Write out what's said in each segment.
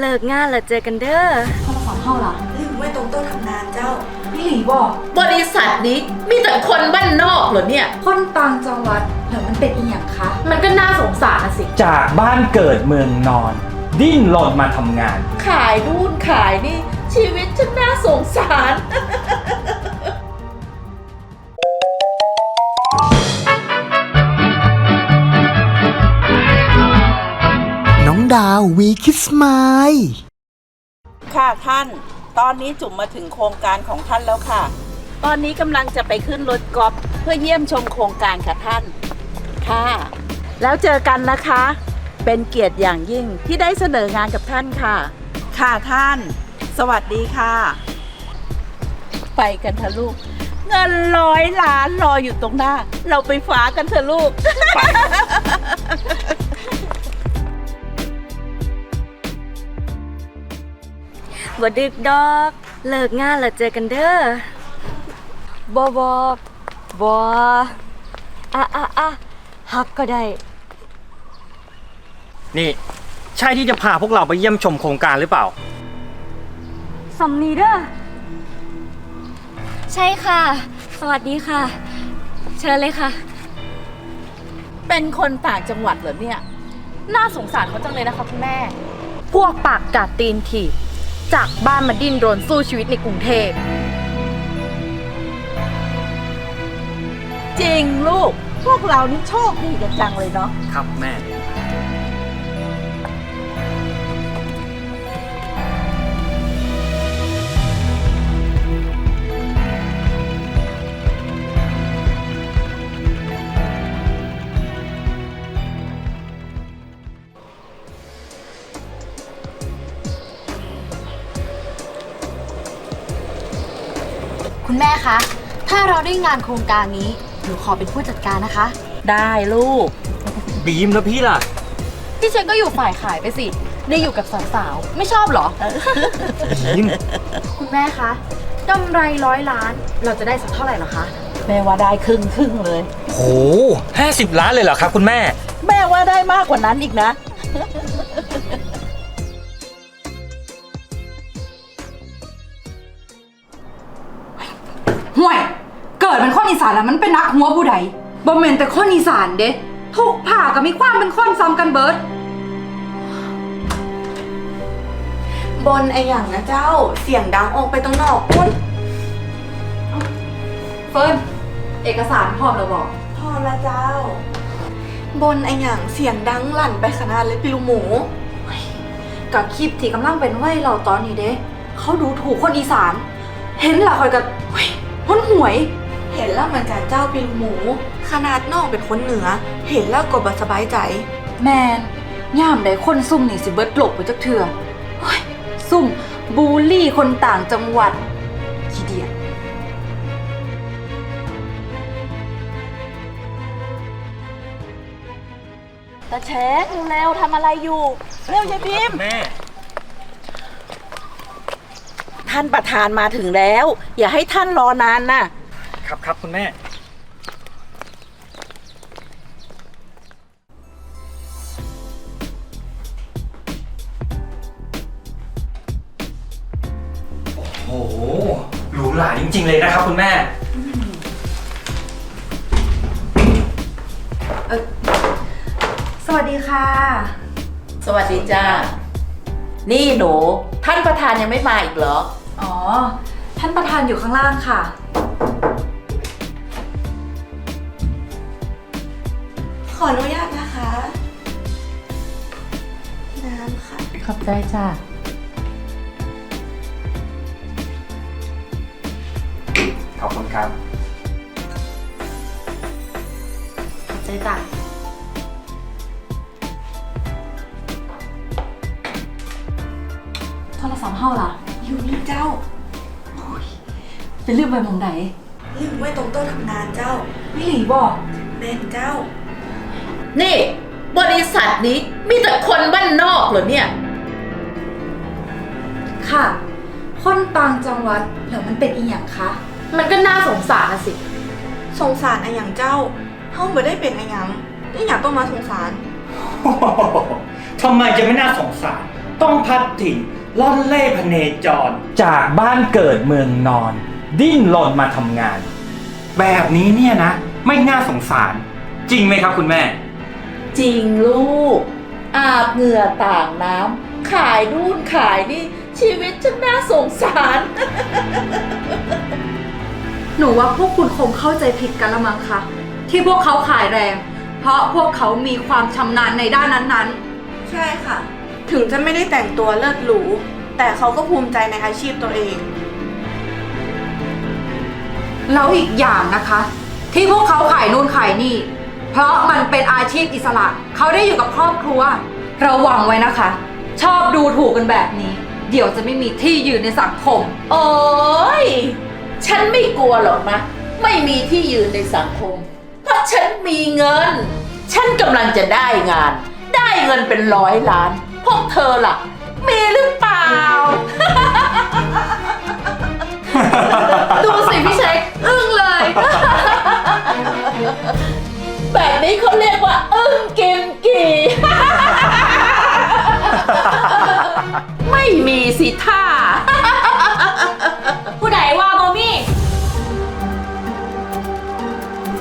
เลิกงานแล้วเจอกันเด้อโทรศัพท์เข้าล่ะลืมไว้ตรงโต๊ะทำงานเจ้า พี่หลีบอก บริษัทนี้มีแต่คนบ้านนอกเหรอเนี่ย คนต่างจังหวัดแล้วมันเป็นอีหยังคะ มันก็น่าสงสารนะสิ จากบ้านเกิดเมืองนอน ดิ้นรนมาทำงาน ขายนู่นขายนี่ ชีวิตฉันน่าสงสาร ดาววีคิสไมล์ค่ะท่าน ตอนนี้จุ๋มมาถึงโครงการของท่านแล้วค่ะ ตอนนี้กำลังจะไปขึ้นรถกอล์ฟเพื่อเยี่ยมชมโครงการค่ะท่าน ค่ะ แล้วเจอกันนะคะ เป็นเกียรติอย่างยิ่งที่ได้เสนองานกับท่านค่ะ ค่ะท่าน สวัสดีค่ะ ไปกันเถอะลูก เงินร้อยล้านรออยู่ตรงหน้า เราไปฟ้ากันเถอะลูก บ่ดึกดอก เลิกงานแล้วเจอกันเด้อบ่บ่บ่อะอะอะฮักก็ได้ นี่ใช่ที่จะพาพวกเราไปเยี่ยมชมโครงการหรือเปล่า สำนีเด้อ ใช่ค่ะ สวัสดีค่ะ เชิญเลยค่ะ เป็นคนต่างจังหวัดเหรอเนี่ย น่าสงสารเขาจังเลยนะคะคุณแม่ พวกปากกัดตีนถีบ จากบ้านมาดิ้นรนสู้ชีวิตในกรุงเทพ จริงลูก พวกเรานี่โชคดีกันจังเลยเนาะ ครับแม่ เราได้งานโครงการนี้หนูขอเป็นผู้จัดการนะคะ ได้ลูก บีมแล้วพี่ล่ะ พี่เชนก็อยู่ฝ่ายขายไปสิ ได้อยู่กับสาวๆ ไม่ชอบเหรอ บีม คุณแม่คะกำไรร้อยล้าน เราจะได้สักเท่าไหร่เหรอคะ แม่ว่าได้ครึ่งครึ่งๆเลย โหห้าสิบล้านเลยเหรอครับคุณแม่ แม่ว่าได้มากกว่านั้นอีกนะ อีสานแล้วมันเป็นนักหัวผู้ใดบ่แม่นแต่คนอีสานเด้ทุกภาคก็มีความเป็นคนซ้ำกันเบิด บนไออย่างนะเจ้าเสียงดังออกไปตรงนอกปุ้นเฟิร์นเอกสารพร้อมแล้วบอกพอละเจ้า บนไออย่างเสียงดังลั่นไปขนาดเลยปิลูหมูกับคลิปที่กำลังเป็นไวเราตอนนี้เด้เขาดูถูกคนอีสาน เห็นและคอยกับเฮ้ยพ้นหวย เห็นแล้วเหมือนกันเจ้าปิลูหมู ขนาดนอกเป็นคนเหนือ เห็นแล้วก็บ่สบายใจ แมนย่ามใดคนซุ่มนี่สิเบิดหลบไปจักเถื่อเฮ้ยซุ่มบูลลี่คนต่างจังหวัดขี้เดียดตาแชกเร็วๆทำอะไรอยู่ เร็วยายพิมแม่ ท่านประธานมาถึงแล้ว อย่าให้ท่านรอนานนะ ครับครับคุณแม่ โอ้โหหรูหราจริง ๆ เลยนะครับ คุณแม่ สวัสดีค่ะ สวัสดีจ้า นี่หนู ท่านประธานยังไม่มาอีกเหรอ อ๋อ ท่านประธานอยู่ข้างล่างค่ะ ขอบใจจ้าขอบคุณครับ ขอบใจจ้ะโทรศัพท์เฮาล่ะ อยู่นี่เจ้าเป็นเรื่องไปมองไหนลืมไว้ตรงโต๊ะทำงานเจ้า ไม่หลีบอกแม่นเจ้า นี่ บริษัทนี้มีแต่คนบ้านนอกเหรอเนี่ย ค่ะ คนต่างจังหวัดแล้วมันเป็นอีหยังคะ มันก็น่าสงสารนะสิ สงสารไออย่างเจ้าเฮาบ่ได้เป็นไอหยังนี่อยากต้องมาสงสาร ทำไมจะไม่น่าสงสาร ต้องพัดถิ่นล่อนเล่พเนจร จากบ้านเกิดเมืองนอน ดิ้นรนมาทำงาน แบบนี้เนี่ยนะ ไม่น่าสงสาร จริงไหมครับคุณแม่ จริงลูก อาบเหงื่อต่างน้ำขายนู่นขายนี่ ชีวิตฉันน่าสงสาร หนูว่าพวกคุณคงเข้าใจผิดกันละมั้งคะที่พวกเขาขายแรง เพราะพวกเขามีความชำนาญในด้านนั้นใช่ค่ะ ถึงจะไม่ได้แต่งตัวเลิศหรู แต่เขาก็ภูมิใจในอาชีพตัวเอง ๆ แล้วอีกอย่างนะคะ ที่พวกเขาขายนู่นขายนี่ เพราะมันเป็นอาชีพอิสระ เขาได้อยู่กับครอบครัว ระวังไว้นะคะ ชอบดูถูกกันแบบนี้ เดี๋ยวจะไม่มีที่ยืนในสังคม โอ้ย ฉันไม่กลัวหรอกนะ ไม่มีที่ยืนในสังคม เพราะฉันมีเงิน ฉันกำลังจะได้งาน ได้เงินเป็นร้อยล้าน พวกเธอล่ะ มีหรือเปล่า ดูสิพี่เช็คอึ้งเลย แบบนี้เขาเรียก ม่มีสิท่า ผู้ใดว่าบ่มี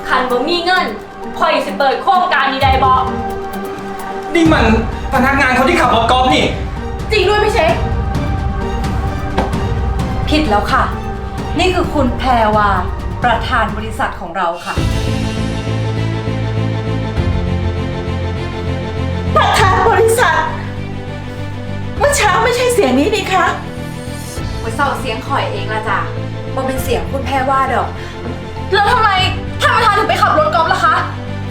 คันบ่มีเงินคอยสิเปิดโครงการนี้ได้บ่นี่มันพนักงานเขาที่ขับรถกอล์ฟนี่ จริงด้วยพี่เช็คผิดแล้วค่ะ นี่คือคุณแพรวา ประธานบริษัทของเราค่ะ ประธานบริษัท เมื่อเช้าไม่ใช่เสียงนี้นี่คะไว้เศร้าเสียงข่อยเองละจ้ะมันเป็นเสียงคุณแพรว่าดอก แล้วทำไมท่านประธานถึงไปขับรถกอล์ฟล่ะคะ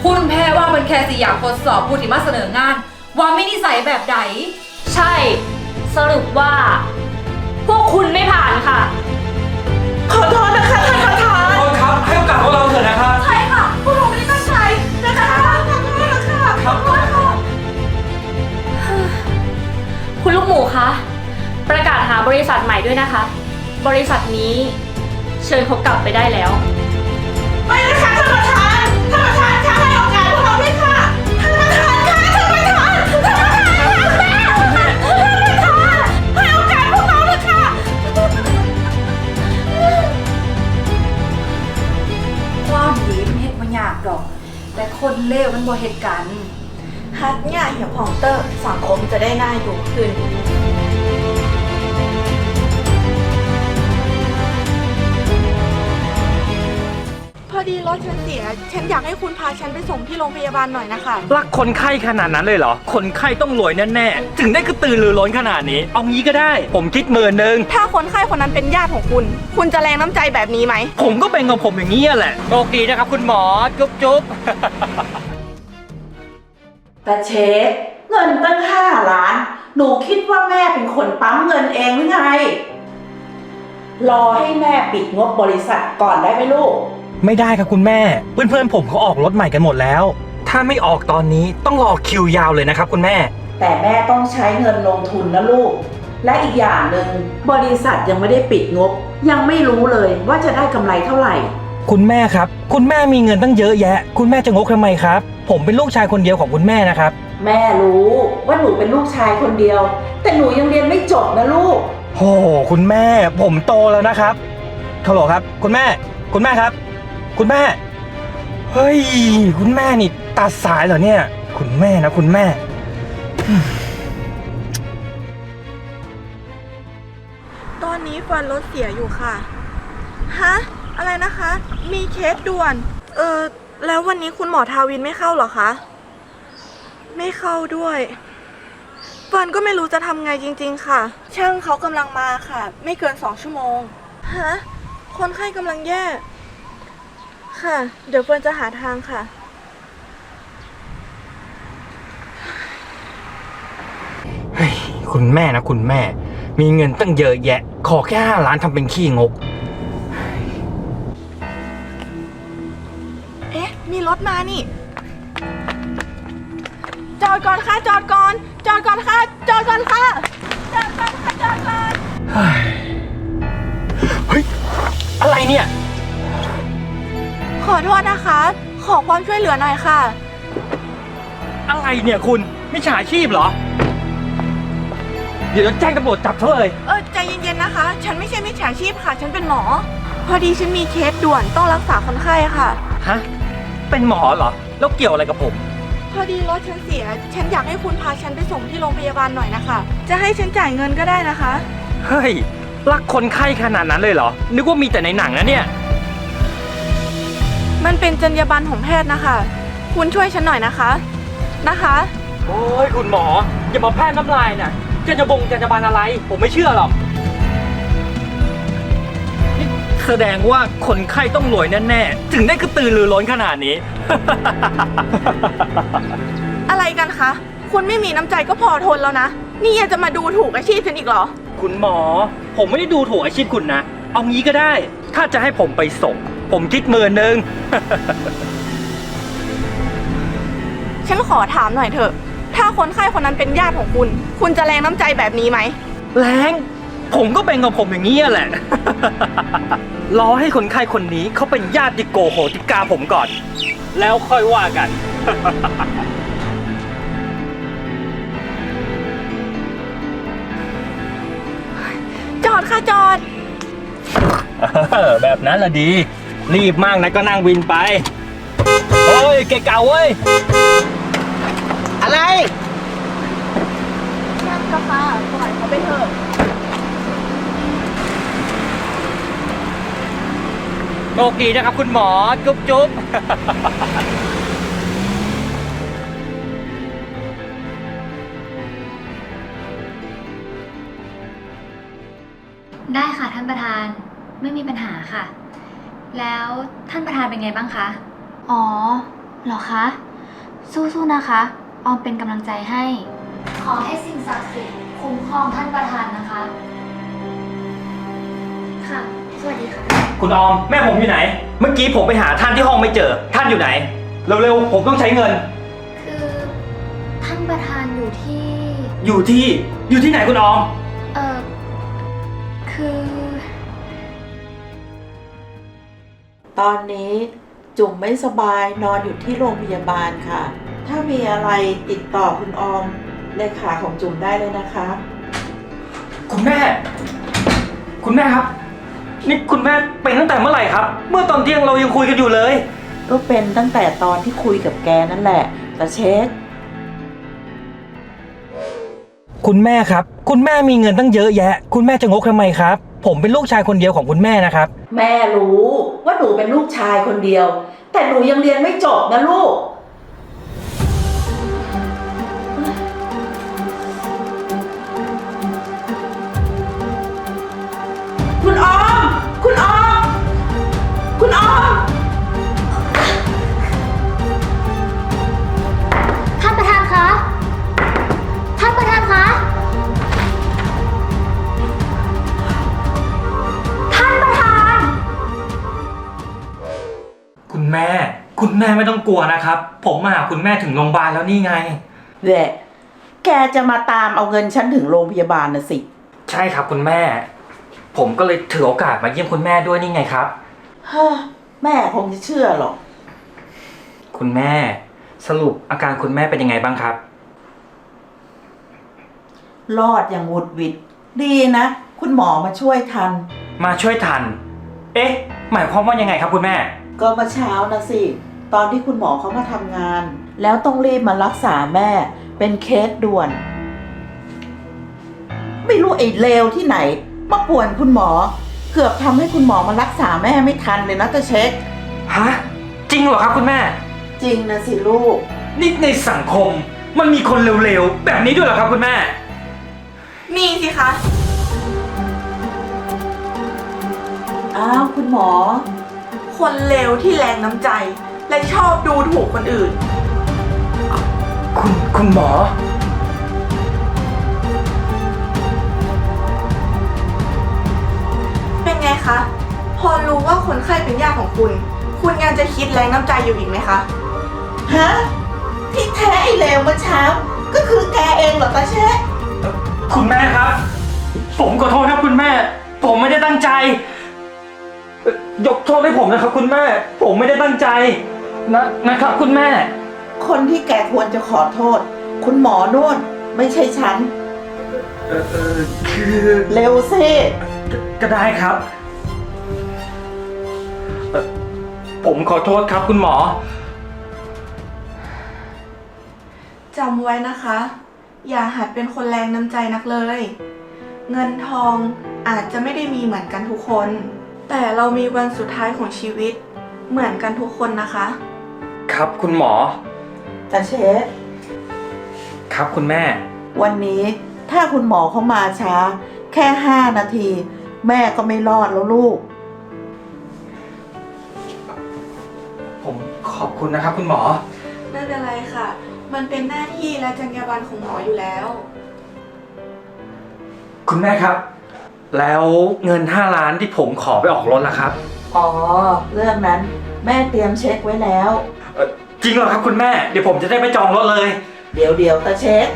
คุณแพรว่ามันแค่สิอยากทดสอบผู้ที่มาเสนองาน ว่าไม่นิสัยแบบใด ใช่ สรุปว่า บริษัทใหม่ด้วยนะคะ บริษัทนี้ เชิญเขากลับไปได้แล้ว ไม่นะคะท่านประธานท่านประธานคะให้โอกาสพวกเราด้วยค่ะท่านประธานคะท่านประธานท่านประธานคะท่านประธานให้โอกาสพวกเราด้วยค่ะ ความดีมันเห็ดมายากดอก แต่คนเลวมันบ่เหตุกันฮัทเนี่ยเหี่ยวพองเตอร์สังคมจะได้น่าอยู่ขึ้น ดีรถฉันเสีย ฉันอยากให้คุณพาฉันไปส่งที่โรงพยาบาลหน่อยนะคะ รักคนไข้ขนาดนั้นเลยเหรอ คนไข้ต้องรวยแน่ๆ ถึงได้กระตือรือร้นขนาดนี้ เอางี้ก็ได้ ผมคิดหมื่นหนึ่งถ้าคนไข้คนนั้นเป็นญาติของคุณ คุณจะแรงน้ำใจแบบนี้ไหม ผมก็เป็นของผมอย่างนี้แหละโชคดีนะครับคุณหมอ จุ๊บจุ๊บ แต่เช็คเงินตั้งห้าล้าน หนูคิดว่าแม่เป็นคนปั๊มเงินเองหรือไง รอให้แม่ปิดงบบริษัทก่อนได้ไหมลูก ไม่ได้ครับคุณแม่ เพื่อนๆผมเขาออกรถใหม่กันหมดแล้ว ถ้าไม่ออกตอนนี้ต้องรอคิวยาวเลยนะครับคุณแม่ แต่แม่ต้องใช้เงินลงทุนนะลูก และอีกอย่างหนึ่งบริษัทยังไม่ได้ปิดงบ ยังไม่รู้เลยว่าจะได้กำไรเท่าไหร่ คุณแม่ครับ คุณแม่มีเงินตั้งเยอะแยะ คุณแม่จะงกทำไมครับ ผมเป็นลูกชายคนเดียวของคุณแม่นะครับ แม่รู้ว่าหนูเป็นลูกชายคนเดียว แต่หนูยังเรียนไม่จบนะลูก โอ้คุณแม่ผมโตแล้วนะครับฮัลโหลครับ คุณแม่ คุณแม่ครับ คุณแม่ เฮ้ย คุณแม่นี่ตัดสายเหรอเนี่ย คุณแม่นะคุณแม่ ตอนนี้ฟันรถเสียอยู่ค่ะ ฮะ อะไรนะคะ มีเคสด่วน เออ แล้ววันนี้คุณหมอทาวินไม่เข้าเหรอคะ ไม่เข้าด้วยฟันก็ไม่รู้จะทำไงจริง ๆ ค่ะ ช่างเขากำลังมาค่ะ ไม่เกินสองชั่วโมง ฮะ คนไข้กำลังแย่ ค่ะ เดี๋ยวเฟิร์นจะหาทางค่ะ เฮ้ยคุณแม่นะคุณแม่ มีเงินตั้งเยอะแยะ ขอแค่ห้าล้านทำเป็นขี้งก เอ๊ะ มีรถมานี่ จอดก่อนค่ะ จอดก่อน จอดก่อนค่ะ จอดก่อนค่ะ จอดก่อนค่ะ จอดก่อน เฮ้ย อะไรเนี่ยข อโทษนะคะ ขอความช่วยเหลือหน่อยค่ะ อะไรเนี่ยคุณไม่ฉาชีพเหรอดี๋ยวจะแจ้งตำรวจจับเธอเลย เออใจเย็นๆนะคะ ฉันไม่ใช่มิจฉาชีพค่ะ ฉันเป็นหมอ พอดีฉันมีเคสด่วนต้องรักษาคนไข้ค่ะ ฮะ เป็นหมอเหรอ แล้วเกี่ยวอะไรกับผม พอดีรถฉันเสีย ฉันอยากให้คุณพาฉันไปส่งที่โรงพยาบาลหน่อยนะคะ จะให้ฉันจ่ายเงินก็ได้นะคะ เฮ้ย รักคนไข้ขนาดนั้นเลยเหรอ นึกว่ามีแต่ในหนังนะเนี่ย มันเป็นจรรยาบรรณของแพทย์นะคะ คุณช่วยฉันหน่อยนะคะ นะคะ โอ้ยคุณหมอ อย่ามาแพร่น้ำลายน่ะจะจะบงจะจะบานอะไร ผมไม่เชื่อหรอกนี่แสดงว่าคนไข้ต้องรวยแน่ๆ ถึงได้กระตือรือร้นขนาดนี้ อะไรกันคะ คุณไม่มีน้ำใจก็พอทนแล้วนะ นี่ยังจะมาดูถูกอาชีพฉันอีกเหรอ คุณหมอ ผมไม่ได้ดูถูกอาชีพคุณนะ เอางี้ก็ได้ ถ้าจะให้ผมไปส่ง ผมคิดหมื่นหนึ่ง ฉันขอถามหน่อยเถอะ ถ้าคนไข้คนนั้นเป็นญาติของคุณ คุณจะแรงน้ำใจแบบนี้ไหม แรงผมก็เป็นของผมอย่างนี้แหละ รอให้คนไข้คนนี้เขาเป็นญาติโกโหติกาผมก่อน แล้วค่อยว่ากัน จอดค่ะจอด แบบนั้นละดี รีบมากนะก็นั่งวินไป เฮ้ย เกะเก่าเว้ย อะไรนั่นก็ค่ะปล่อยเขาไปเถอะ โชคดีนะครับคุณหมอ จุ๊บจุ๊บได้ค่ะท่านประธานไม่มีปัญหาค่ะ แล้วท่านประธานเป็นไงบ้างคะ อ๋อเหรอคะ สู้ๆนะคะ ออมเป็นกำลังใจให้ ขอให้สิ่งศักดิ์สิทธิ์คุ้มครองท่านประธานนะคะ ค่ะ สวัสดีค่ะ คุณออมแม่ผมอยู่ไหน เมื่อกี้ผมไปหาท่านที่ห้องไม่เจอ ท่านอยู่ไหน เร็วๆผมต้องใช้เงิน คือท่านประธานอยู่ที่ อยู่ที่อยู่ที่ไหนคุณออม ตอนนี้จุ๋มไม่สบายนอนอยู่ที่โรงพยาบาลค่ะ ถ้ามีอะไรติดต่อคุณออมเลขาของจุ๋มได้เลยนะคะ คุณแม่ คุณแม่ครับ นี่คุณแม่เป็นตั้งแต่เมื่อไหร่ครับ เมื่อตอนเที่ยงเรายังคุยกันอยู่เลย ก็เป็นตั้งแต่ตอนที่คุยกับแกนั่นแหละแต่เช็คคุณแม่ครับ คุณแม่มีเงินตั้งเยอะแยะ คุณแม่จะงกทำไมครับ ผมเป็นลูกชายคนเดียวของคุณแม่นะครับ แม่รู้ว่าหนูเป็นลูกชายคนเดียว แต่หนูยังเรียนไม่จบนะลูก แม่ คุณแม่ไม่ต้องกลัวนะครับ ผมมาหาคุณแม่ถึงโรงพยาบาลแล้วนี่ไง แหละแกจะมาตามเอาเงินฉันถึงโรงพยาบาลนะสิ ใช่ครับคุณแม่ ผมก็เลยถือโอกาสมาเยี่ยมคุณแม่ด้วยนี่ไงครับฮ่าแม่คงจะเชื่อหรอก คุณแม่ สรุปอาการคุณแม่เป็นยังไงบ้างครับ รอดอย่างหวุดหวิด ดีนะ คุณหมอมาช่วยทัน มาช่วยทัน เอ๊ะ หมายความว่ายังไงครับคุณแม่ ก็เมื่อเช้านะสิ ตอนที่คุณหมอเขามาทำงาน แล้วต้องรีบมารักษาแม่ เป็นเคสด่วน ไม่รู้ไอ้เลวที่ไหน มาป่วนคุณหมอ เกือบทำให้คุณหมอมารักษาแม่ไม่ทันเลยนะตาเช็ค ฮะ จริงเหรอครับคุณแม่ จริงนะสิลูก นี่ในสังคมมันมีคนเร็วๆ แบบนี้ด้วยเหรอครับคุณแม่ มีสิคะ อ้าวคุณหมอ คนเลวที่แรงน้ำใจ และชอบดูถูกคนอื่น คุณคุณหมอ เป็นไงคะ พอรู้ว่าคนไข้เป็นญาติของคุณ คุณยังจะคิดแรงน้ำใจอยู่อีกไหมคะ ฮะ ที่แท้ไอ้เลวเมื่อเช้า ก็คือแกเองเหรอตาเช็คคุณแม่ครับ ผมขอโทษครับคุณแม่ ผมไม่ได้ตั้งใจเอ่อ ยกโทษให้ผมนะครับ คุณแม่ ผมไม่ได้ตั้งใจ นะนะครับ คุณแม่ คนที่แกควรจะขอโทษ คุณหมอโน่นไม่ใช่ฉัน เออเออคือเร็วสิก็ได้ครับเอ่อผมขอโทษครับคุณหมอ จำไว้นะคะ อย่าหัดเป็นคนแรงน้ำใจนักเลย เงินทองอาจจะไม่ได้มีเหมือนกันทุกคน แต่เรามีวันสุดท้ายของชีวิต เหมือนกันทุกคนนะคะ ครับคุณหมอตาเชฟครับคุณแม่ วันนี้ถ้าคุณหมอเขามาช้า แค่ห้านาที แม่ก็ไม่รอดแล้วลูก ผมขอบคุณนะครับ คุณหมอ ไม่เป็นไรค่ะ มันเป็นหน้าที่และจรรยาบรรณของหมออยู่แล้ว คุณแม่ครับ แล้วเงิน 5 ล้านที่ผมขอไปออกรถล่ะครับอ๋อ เรื่องนั้นแม่เตรียมเช็คไว้แล้ว เอ่อจริงเหรอครับคุณแม่ เดี๋ยวผมจะได้ไปจองรถเลย เดี๋ยวเดี๋ยวตาเช็ค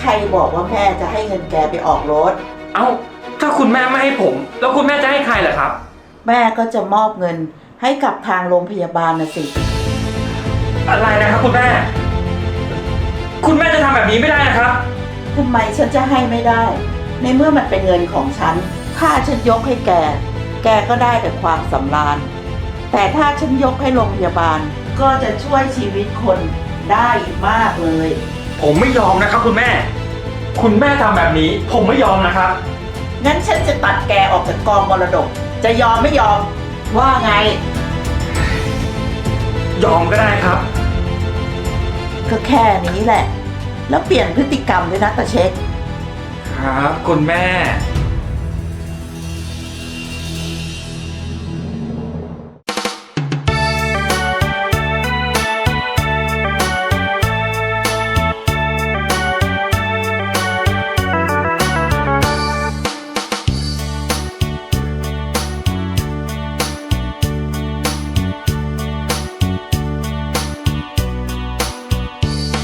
ใครบอกว่าแม่จะให้เงินแกไปออกรถ เอ้า ถ้าคุณแม่ไม่ให้ผม แล้วคุณแม่จะให้ใครล่ะครับ แม่ก็จะมอบเงินให้กับทางโรงพยาบาลนะสิ อะไรนะครับคุณแม่ คุณแม่จะทำแบบนี้ไม่ได้นะครับ ทำไมฉันจะให้ไม่ได้ ในเมื่อมันเป็นเงินของฉัน ถ้าฉันยกให้แก แกก็ได้แต่ความสำราญ แต่ถ้าฉันยกให้โรงพยาบาล ก็จะช่วยชีวิตคนได้อีกมากเลย ผมไม่ยอมนะครับคุณแม่ คุณแม่ทำแบบนี้ ผมไม่ยอมนะครับ งั้นฉันจะตัดแกออกจากกองมรดก จะยอมไม่ยอม ว่าไง ยอมก็ได้ครับ ก็แค่นี้แหละ แล้วเปลี่ยนพฤติกรรมด้วยนะตาเช็ค ครับ คุณแม่